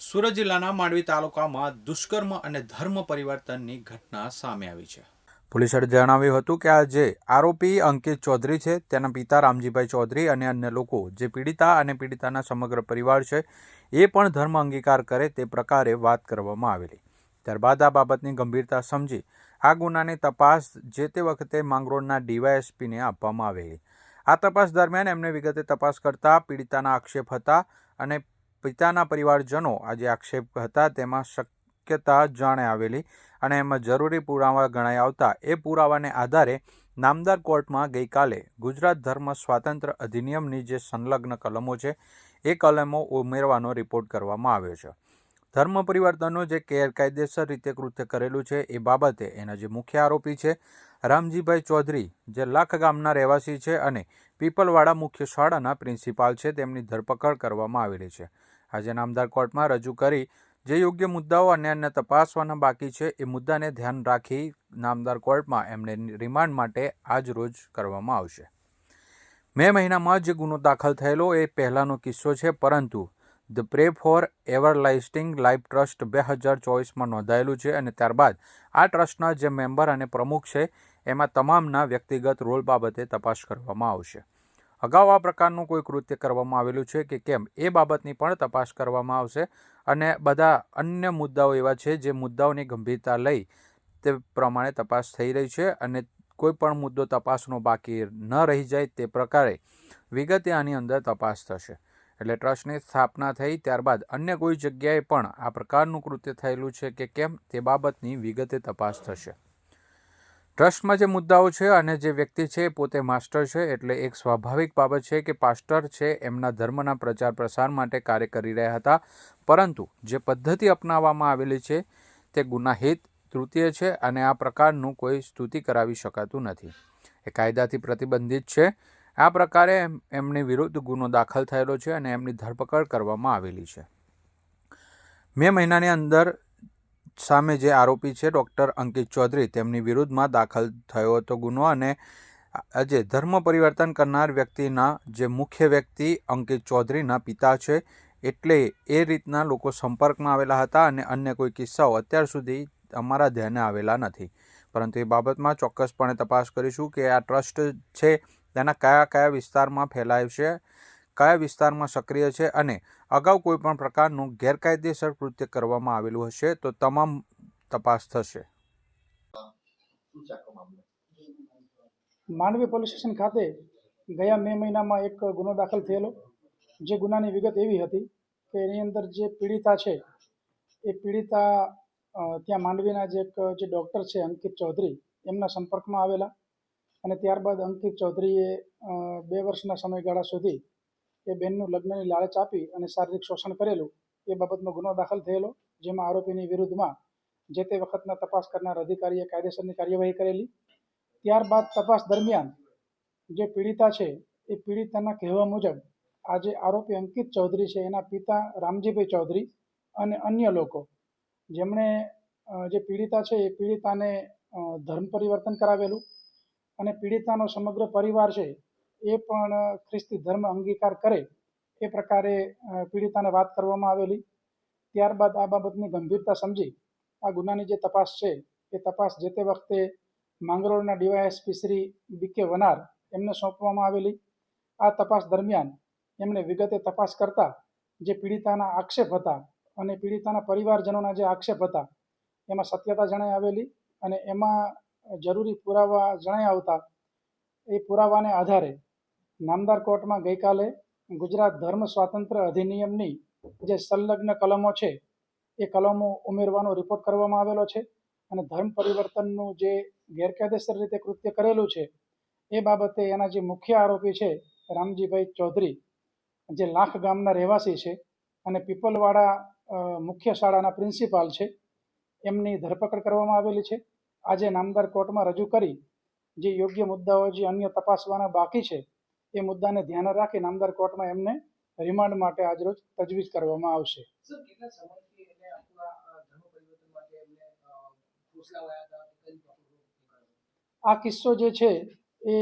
સુરત જિલ્લાના માંડવી તાલુકામાં દુષ્કર્મ અને ધર્મ પરિવર્તનની ઘટના સામે આવી છે. પોલીસે જણાવ્યું હતું કે આ જે આરોપી અંકિત ચૌધરી છે, તેના પિતા રામજીભાઈ ચૌધરી અને અન્ય લોકો જે પીડિતા અને પીડિતાના સમગ્ર પરિવાર છે, એ પણ ધર્મ અંગીકાર કરે તે પ્રકારે વાત કરવામાં આવેલી. ત્યારબાદ આ બાબતની ગંભીરતા સમજી આ ગુનાની તપાસ જે તે વખતે માંગરોળના ડીવાયએસપીને આપવામાં આવેલી. આ તપાસ દરમિયાન એમને વિગતે તપાસ કરતા પીડિતાના આક્ષેપ હતા અને પિતાના પરિવારજનો આજે આક્ષેપ હતા. તેમાં શક્યતા જાણે આવેલી અને એમાં જરૂરી પુરાવા ગણાય આવતા એ પુરાવાને આધારે નામદાર કોર્ટમાં ગઈકાલે ગુજરાત ધર્મ સ્વાતંત્ર્ય અધિનિયમની જે સંલગ્ન કલમો છે, એ કલમો ઉમેરવાનો રિપોર્ટ કરવામાં આવ્યો છે. ધર્મ પરિવર્તનનું જે ગેરકાયદેસર રીતે કૃત્ય કરેલું છે, એ બાબતે એના જે મુખ્ય આરોપી છે, રામજીભાઈ ચૌધરી, જે લાખ ગામના રહેવાસી છે અને પીપલવાડા મુખ્ય શાળાના પ્રિન્સિપાલ છે, તેમની ધરપકડ કરવામાં આવેલી છે. આજે નામદાર કોર્ટમાં રજૂ કરી જે યોગ્ય મુદ્દાઓ અન્ય અન્ય તપાસવાના બાકી છે એ મુદ્દાને ધ્યાન રાખી નામદાર કોર્ટમાં એમને રિમાન્ડ માટે આજ રોજ કરવામાં આવશે. મે મહિનામાં જે ગુનો દાખલ થયેલો એ પહેલાંનો કિસ્સો છે, પરંતુ the pray for everlasting life trust બે હજાર ચોવીસમાં નોંધાયેલું છે અને ત્યારબાદ આ ટ્રસ્ટના જે મેમ્બર અને પ્રમુખ છે, એમાં તમામના વ્યક્તિગત રોલ બાબતે તપાસ કરવામાં આવશે. અગાઉ આ પ્રકારનું કોઈ કૃત્ય કરવામાં આવેલું છે કે કેમ? એ બાબતની પણ તપાસ કરવામાં આવશે. અને બધા અન્ય મુદ્દાઓ એવા છે જે મુદ્દાઓની ગંભીરતા લઈ તે પ્રમાણે તપાસ થઈ રહી છે અને કોઈ પણ મુદ્દો તપાસનો બાકી ન રહી જાય તે પ્રકારે વિગતે આની અંદર તપાસ થશે. એટલે ટ્રસ્ટની સ્થાપના થઈ ત્યારબાદ અન્ય કોઈ જગ્યાએ પણ આ પ્રકારનું કૃત્ય થયેલું છે કે કેમ તે બાબતની વિગતે તપાસ થશે. ટ્રસ્ટમાં જે મુદ્દાઓ છે અને જે વ્યક્તિ છે પોતે માસ્ટર છે, એટલે એક સ્વાભાવિક બાબત છે કે પાસ્ટર છે એમના ધર્મના પ્રચાર પ્રસાર માટે કાર્ય કરી રહ્યા હતા. પરંતુ જે પદ્ધતિ અપનાવવામાં આવેલી છે તે ગુનાહિત, તૃતીય છે અને આ પ્રકારનું કોઈ સ્તુતિ કરાવી શકાતું નથી. એ કાયદાથી પ્રતિબંધિત છે. આ પ્રકારે એમ- એમની વિરુદ્ધ ગુનો દાખલ થયેલો છે અને એમની ધરપકડ કરવામાં આવેલી છે. મે મહિનાની અંદર સામે જે આરોપી છે, ડૉક્ટર અંકિત ચૌધરી, તેમની વિરુદ્ધમાં દાખલ થયો હતો ગુનો અને આજે ધર્મ પરિવર્તન કરનાર વ્યક્તિના જે મુખ્ય વ્યક્તિ અંકિત ચૌધરીના પિતા છે, એટલે એ રીતના લોકો સંપર્કમાં આવેલા હતા અને અન્ય કોઈ કિસ્સાઓ અત્યાર સુધી અમારા ધ્યાને આવેલા નથી. પરંતુ એ બાબતમાં ચોક્કસપણે તપાસ કરીશું કે આ ટ્રસ્ટ છે, તેના કયા કયા વિસ્તારમાં ફેલાય છે કયા વિસ્તારમાં સક્રિય છે અને અગાઉ કોઈપણ પ્રકારનું ગેરકાયદેસર કૃત્ય કરવામાં આવેલું હશે તો તમામ તપાસ થશે. માંડવી પોલીસ સ્ટેશન ખાતે ગયા મે મહિનામાં એક ગુનો દાખલ થયેલો. જે ગુનાની વિગત એવી હતી કે એની અંદર જે પીડિતા છે, એ પીડિતા ત્યાં માંડવીના જે એક, જે ડૉક્ટર છે અંકિત ચૌધરી, એમના સંપર્કમાં આવેલા. અને ત્યારબાદ અંકિત ચૌધરીએ બે વર્ષના સમયગાળા સુધી એ બહેનનું લગ્નની લાલચ આપી અને શારીરિક શોષણ કરેલું એ બાબતનો ગુનો દાખલ થયેલો, જેમાં આરોપીની વિરુદ્ધમાં જે તે વખતના તપાસ કરનાર અધિકારીએ કાયદેસરની કાર્યવાહી કરેલી. ત્યારબાદ તપાસ દરમિયાન જે પીડિતા છે, એ પીડિતાના કહેવા મુજબ આ જે આરોપી અંકિત ચૌધરી છે, એના પિતા રામજીભાઈ ચૌધરી અને અન્ય લોકો. જેમણે જે પીડિતા છે, એ પીડિતાને ધર્મ પરિવર્તન કરાવેલું અને પીડિતાનો સમગ્ર પરિવાર છે એ પણ ખ્રિસ્તી ધર્મ અંગીકાર કરે એ પ્રકારે પીડિતાને વાત કરવામાં આવેલી. ત્યારબાદ આ બાબતની ગંભીરતા સમજી આ ગુનાની જે તપાસ છે, એ તપાસ જે તે વખતે માંગરોળના ડીવાયએસપી શ્રી બી કે વનાર એમને સોંપવામાં આવેલી. આ તપાસ દરમિયાન એમણે વિગતે તપાસ કરતા જે પીડિતાના આક્ષેપ હતા અને પીડિતાના પરિવારજનોના જે આક્ષેપ હતા, એમાં સત્યતા જણાઈ આવેલી અને એમાં જરૂરી પુરાવા જણાઈ આવતા, એ પુરાવાને આધારે નામદાર કોર્ટમાં ગઈકાલે ગુજરાત ધર્મ સ્વાતંત્ર્ય અધિનિયમની જે સંલગ્ન કલમો છે, એ કલમો ઉમેરવાનો રિપોર્ટ કરવામાં આવેલો છે અને ધર્મ પરિવર્તનનું જે ગેરકાયદેસર રીતે કૃત્ય કરેલું છે, એ બાબતે એના જે મુખ્ય આરોપી છે, રામજીભાઈ ચૌધરી, જે લાખ ગામના રહેવાસી છે અને પીપલવાડા મુખ્ય શાળાના પ્રિન્સિપાલ છે, એમની ધરપકડ કરવામાં આવેલી છે. આજે નામદાર કોર્ટમાં રજૂ કરી જે યોગ્ય મુદ્દાઓ જે અન્ય તપાસવાના બાકી છે એ મુદ્દાને ધ્યાને રાખી નામદાર કોર્ટમાં એમને રિમાન્ડ માટે આજરોજ તજવીજ કરવામાં આવશે. આ કિસ્સો જે છે એ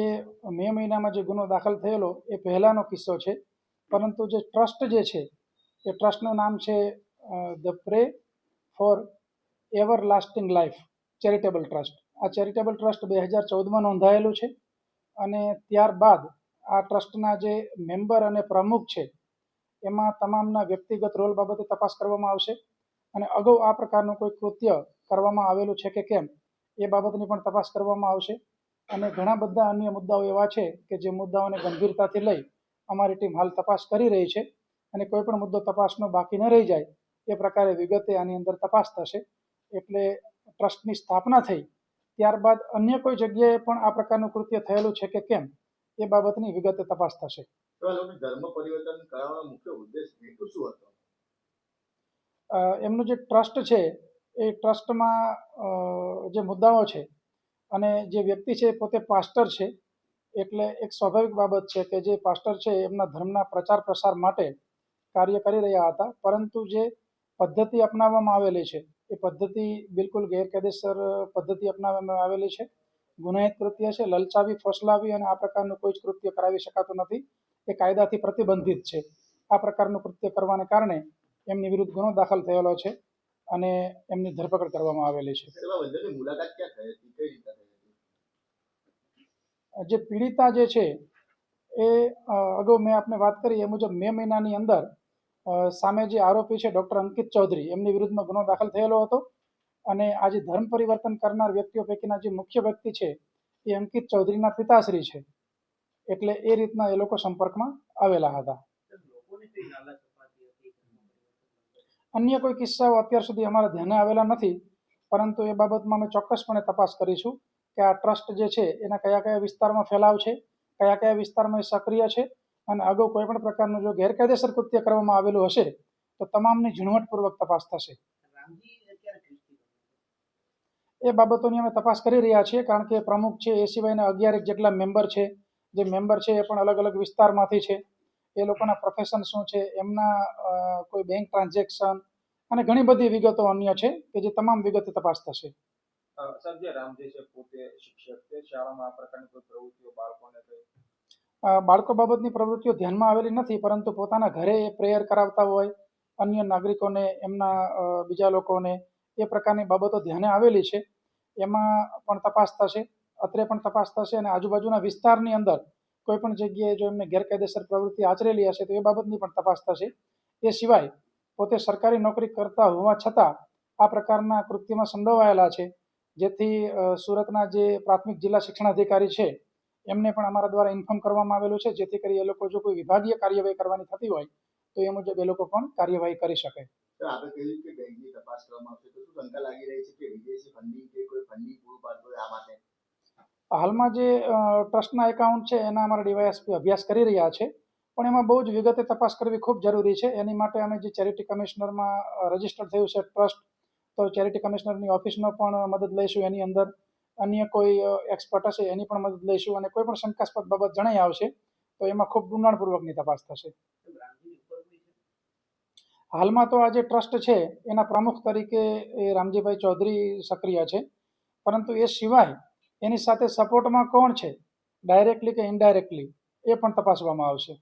મે મહિનામાં જે ગુનો દાખલ થયેલો એ પહેલાનો કિસ્સો છે. પરંતુ જે ટ્રસ્ટ જે છે એ ટ્રસ્ટનું નામ છે the pray for everlasting life charitable trust. આ ચેરિટેબલ ટ્રસ્ટ બે હજાર ચૌદમાં નોંધાયેલું છે અને ત્યારબાદ આ ટ્રસ્ટના જે મેમ્બર અને પ્રમુખ છે, એમાં તમામના વ્યક્તિગત રોલ બાબતે તપાસ કરવામાં આવશે અને અગાઉ આ પ્રકારનું કોઈ કૃત્ય કરવામાં આવેલું છે કે કેમ, એ બાબતની પણ તપાસ કરવામાં આવશે. અને ઘણા બધા અન્ય મુદ્દાઓ એવા છે કે જે મુદ્દાઓને ગંભીરતાથી લઈ અમારી ટીમ હાલ તપાસ કરી રહી છે અને કોઈ પણ મુદ્દો તપાસનો બાકી ન રહી જાય, એ પ્રકારે વિગતે આની અંદર તપાસ થશે. એટલે ટ્રસ્ટની સ્થાપના થઈ, ત્યારબાદ અન્ય કોઈ જગ્યાએ પણ આ પ્રકારનું કૃત્ય થયેલું છે કે કેમ એ બાબતની વિગતે તપાસ થશે. ધર્મ પરિવર્તન કરાવવાનો મુખ્ય ઉદ્દેશ હેતુ શું હતો? એમનું જે ટ્રસ્ટ છે એ ટ્રસ્ટમાં જે મુદ્દાઓ છે અને જે વ્યક્તિ છે પોતે પાસ્ટર છે એટલે એક સ્વાભાવિક બાબત છે કે જે પાસ્ટર છે એમના ધર્મના પ્રચાર પ્રસાર માટે કાર્ય કરી રહ્યા હતા પરંતુ જે પદ્ધતિ અપનાવવામાં આવેલી છે એ પદ્ધતિ બિલકુલ ગેરકાયદેસર પદ્ધતિ અપનાવવામાં આવેલી છે. ગુનાહિત કૃત્ય છે લલચાવી ફોસલાવી અને આ પ્રકારનું કોઈ જ કૃત્ય કરાવી શકાતું નથી. એ કાયદાથી પ્રતિબંધિત છે. આ પ્રકારનું કૃત્ય કરવાને કારણે એમની વિરુદ્ધ ગુનો દાખલ થયેલો છે અને એમની ધરપકડ કરવામાં આવેલી છે. જે પીડિતા જે છે એ અગાઉ મેં આપને વાત કરી એ મુજબ મે મહિનાની અંદર સામે જે આરોપી છે ડૉક્ટર અંકિત ચૌધરી એમની વિરુદ્ધમાં ગુનો દાખલ થયેલો હતો. અને આજે ધર્મ પરિવર્તન કરનાર વ્યક્તિઓ પૈકીના જે મુખ્ય વ્યક્તિ છે, એ અંકિત ચૌધરીના પિતાશ્રી છે. એટલે એ રીતના એ લોકો સંપર્કમાં આવેલા હતા. અન્ય કોઈ કિસ્સાઓ અત્યાર સુધી અમારા ધ્યાને આવેલા નથી, પરંતુ એ બાબતમાં અમે ચોક્કસપણે તપાસ કરીશું કે આ ટ્રસ્ટ જે છે, એના કયા કયા વિસ્તારમાં ફેલાવ છે, કયા કયા વિસ્તારમાં એ સક્રિય છે, અને અગાઉ કોઈ પણ પ્રકારનું જો ગેરકાયદેસર કૃત્ય કરવામાં આવેલું હશે, તો તમામની ઝીણવટપૂર્વક તપાસ થશે. એ બાબતોની અમે તપાસ કરી રહ્યા છીએ કારણ કે પ્રમુખ છે એ સિવાયના અગિયારેક જેટલા મેમ્બર છે જે મેમ્બર છે એ પણ અલગ અલગ વિસ્તારમાંથી છે. એ લોકોના પ્રોફેશન શું છે એમના કોઈ બેંક ટ્રાન્ઝેક્શન અને ઘણી બધી વિગતો અન્ય છે કે જે તમામ વિગતે તપાસ થશે. સંજય રામજી છે પોતે શિક્ષક છે શાળામાં આ પ્રકારની કોઈ પ્રવૃત્તિઓ બાળકોને બાળકો બાબતની પ્રવૃત્તિઓ ધ્યાનમાં આવેલી નથી પરંતુ પોતાના ઘરે પ્રેયર કરાવતા હોય અન્ય નાગરિકોને એમના બીજા લોકોને એ પ્રકારની બાબતો ધ્યાને આવેલી છે. એમાં પણ તપાસ થશે, અત્રે પણ તપાસ થશે અને આજુબાજુના વિસ્તારની અંદર કોઈ પણ જગ્યાએ જો એમને ગેરકાયદેસર પ્રવૃત્તિ આચરેલી હશે તો એ બાબતની પણ તપાસ થશે. એ સિવાય પોતે સરકારી નોકરી કરતા હોવા છતાં આ પ્રકારના કૃત્યમાં સંડોવાયેલા છે. જેથી સુરતના જે પ્રાથમિક જિલ્લા શિક્ષણાધિકારી છે, એમને પણ અમારા દ્વારા ઇન્ફોર્મ કરવામાં આવેલું છે. જેથી કરી એ લોકો જો કોઈ વિભાગીય કાર્યવાહી કરવાની થતી હોય, તો એ મુજબ એ લોકો પણ કાર્યવાહી કરી શકે. તો આપણે કહ્યું કે બેંકની તપાસ કરવામાં આવશે. તો શું શંકા લાગી રહી છે કે વિદેશી ફંડિંગ કે કોઈ ફંડિંગ પૂરું પાડતું આ માટે? હાલમાં જે ટ્રસ્ટના એકાઉન્ટ છે, એના અમારા ડીવાયએસપી અભ્યાસ કરી રહ્યા છે. પણ એમાં બહુ જ વિગતે તપાસ કરવી ખૂબ જરૂરી છે. એની માટે અમે જે ચેરિટી કમિશનરમાં રજિસ્ટર થયું છે ટ્રસ્ટ, તો ચેરિટી કમિશનરની ઓફિસનો પણ મદદ લઈશું. એની અંદર અન્ય કોઈ એક્સપર્ટ હશે, એની પણ મદદ લઈશું. અને કોઈ પણ શંકાસ્પદ બાબત જણાઈ આવશે, તો એમાં ખૂબ ઊંડાણપૂર્વકની તપાસ થશે રામજીની ઉપર કોઈ છે હાલમાં તો આ જે ટ્રસ્ટ છે, એના પ્રમુખ તરીકે એ રામજીભાઈ ચૌધરી સક્રિય છે. પરંતુ એ સિવાય એની સાથે સપોર્ટમાં કોણ છે? ડાયરેક્ટલી કે ઇનડાયરેક્ટલી એ પણ તપાસવામાં આવશે.